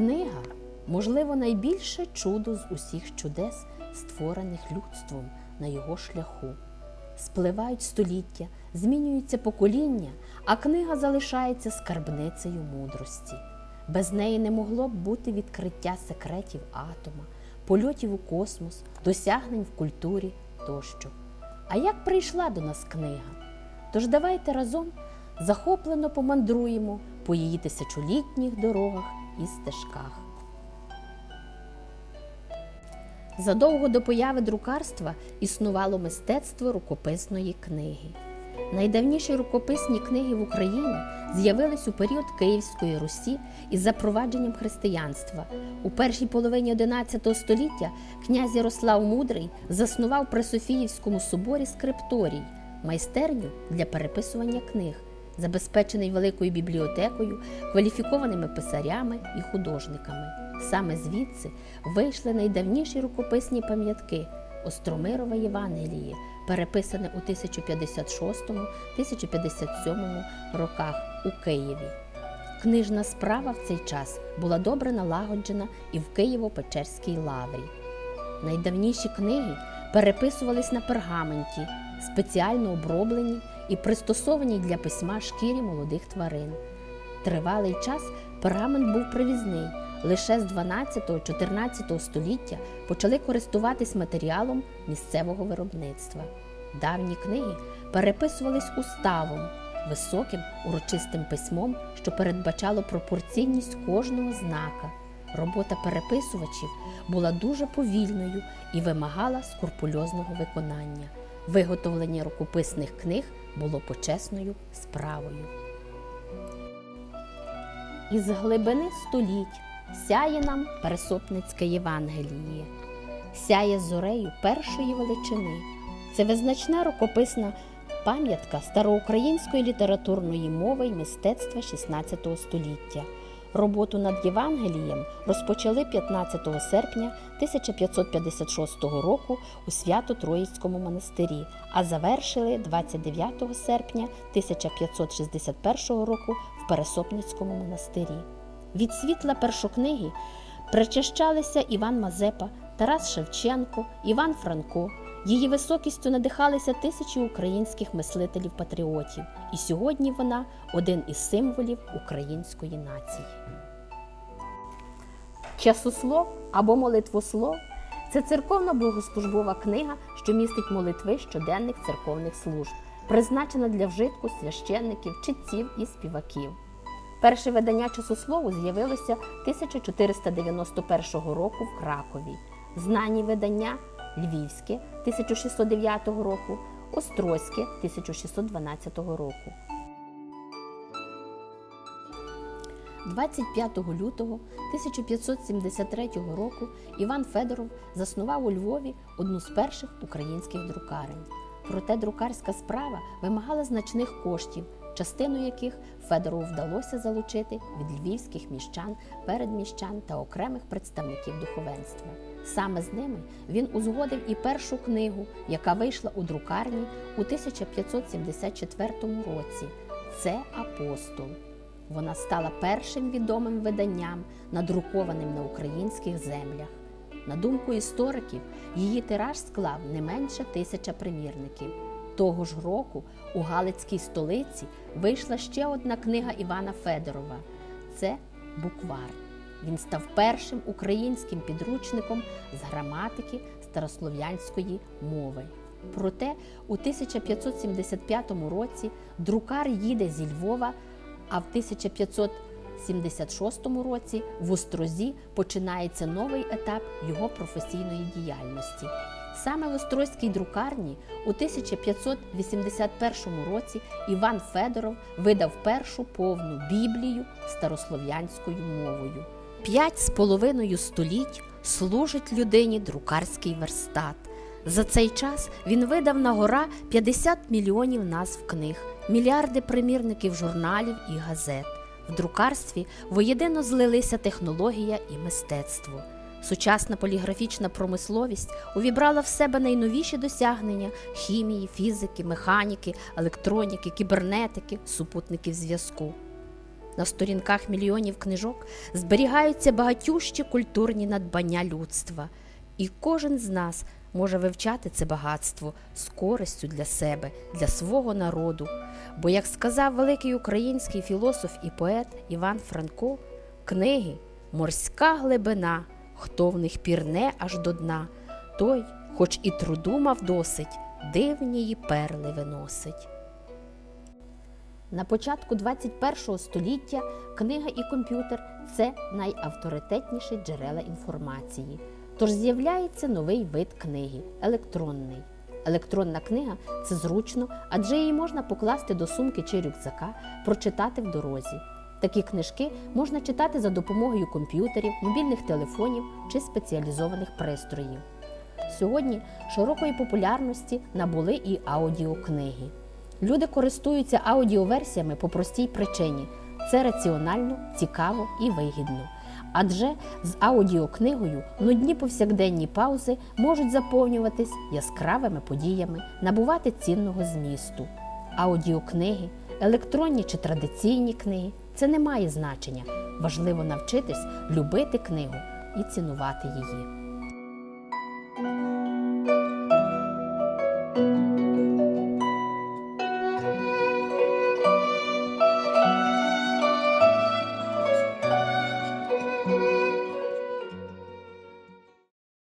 Книга, можливо, найбільше чудо з усіх чудес, створених людством на його шляху. Спливають століття, змінюються покоління, а книга залишається скарбницею мудрості. Без неї не могло б бути відкриття секретів атома, польотів у космос, досягнень в культурі тощо. А як прийшла до нас книга? Тож давайте разом захоплено помандруємо по її тисячолітніх дорогах і стежках. Задовго до появи друкарства існувало мистецтво рукописної книги. Найдавніші рукописні книги в Україні з'явились у період Київської Русі із запровадженням християнства. У першій половині XI століття князь Ярослав Мудрий заснував при Софіївському соборі скрипторій, майстерню для переписування книг, забезпечений великою бібліотекою, кваліфікованими писарями і художниками. Саме звідси вийшли найдавніші рукописні пам'ятки Остромирове Євангеліє, переписане у 1056-1057 роках у Києві. Книжна справа в цей час була добре налагоджена і в Києво-Печерській лаврі. Найдавніші книги переписувались на пергаменті, спеціально оброблені і пристосовані для письма шкірі молодих тварин. Тривалий час пергамент був привізний. Лише з 12-14 століття почали користуватись матеріалом місцевого виробництва. Давні книги переписувались уставом, високим урочистим письмом, що передбачало пропорційність кожного знака. Робота переписувачів була дуже повільною і вимагала скрупульозного виконання. Виготовлення рукописних книг було почесною справою. Із глибини століть сяє нам Пересопницьке Євангеліє, сяє зорею першої величини. Це визначна рукописна пам'ятка староукраїнської літературної мови й мистецтва XVI століття. Роботу над Євангелієм розпочали 15 серпня 1556 року у Свято-Троїцькому монастирі, а завершили 29 серпня 1561 року в Пересопницькому монастирі. Від світла першокниги причащалися Іван Мазепа, Тарас Шевченко, Іван Франко. Її високістю надихалися тисячі українських мислителів-патріотів, і сьогодні вона один із символів української нації. Часослов або молитвослов це церковна богослужбова книга, що містить молитви щоденних церковних служб, призначена для вжитку священників, читців і співаків. Перше видання часослову з'явилося 1491 року в Кракові. Знані видання Львівське 1609 року, Острозьке 1612 року. 25 лютого 1573 року Іван Федоров заснував у Львові одну з перших українських друкарень. Проте друкарська справа вимагала значних коштів, частину яких Федорову вдалося залучити від львівських міщан, передміщан та окремих представників духовенства. Саме з ними він узгодив і першу книгу, яка вийшла у друкарні у 1574 році. Це Апостол. Вона стала першим відомим виданням, надрукованим на українських землях. На думку істориків, її тираж склав не менше тисяча примірників. Того ж року у Галицькій столиці вийшла ще одна книга Івана Федорова це Буквар. Він став першим українським підручником з граматики старослов'янської мови. Проте у 1575 році друкар їде зі Львова, а в 1576 році в Острозі починається новий етап його професійної діяльності. Саме в Острозькій друкарні у 1581 році Іван Федоров видав першу повну Біблію старослов'янською мовою. П'ять з половиною століть служить людині друкарський верстат. За цей час він видав на гора 50 мільйонів назв книг, мільярди примірників журналів і газет. В друкарстві воєдино злилися технологія і мистецтво. Сучасна поліграфічна промисловість увібрала в себе найновіші досягнення хімії, фізики, механіки, електроніки, кібернетики, супутників зв'язку. На сторінках мільйонів книжок зберігаються багатющі культурні надбання людства, і кожен з нас може вивчати це багатство з користю для себе, для свого народу. Бо, як сказав великий український філософ і поет Іван Франко, книги морська глибина, хто в них пірне аж до дна, той, хоч і труду мав досить, дивні її перли виносить. На початку 21 століття книга і комп'ютер це найавторитетніші джерела інформації. Тож з'являється новий вид книги електронний. Електронна книга це зручно, адже її можна покласти до сумки чи рюкзака, прочитати в дорозі. Такі книжки можна читати за допомогою комп'ютерів, мобільних телефонів чи спеціалізованих пристроїв. Сьогодні широкої популярності набули і аудіокниги. Люди користуються аудіоверсіями по простій причині. Це раціонально, цікаво і вигідно. Адже з аудіокнигою нудні повсякденні паузи можуть заповнюватись яскравими подіями, набувати цінного змісту. Аудіокниги, електронні чи традиційні книги це не має значення. Важливо навчитись любити книгу і цінувати її.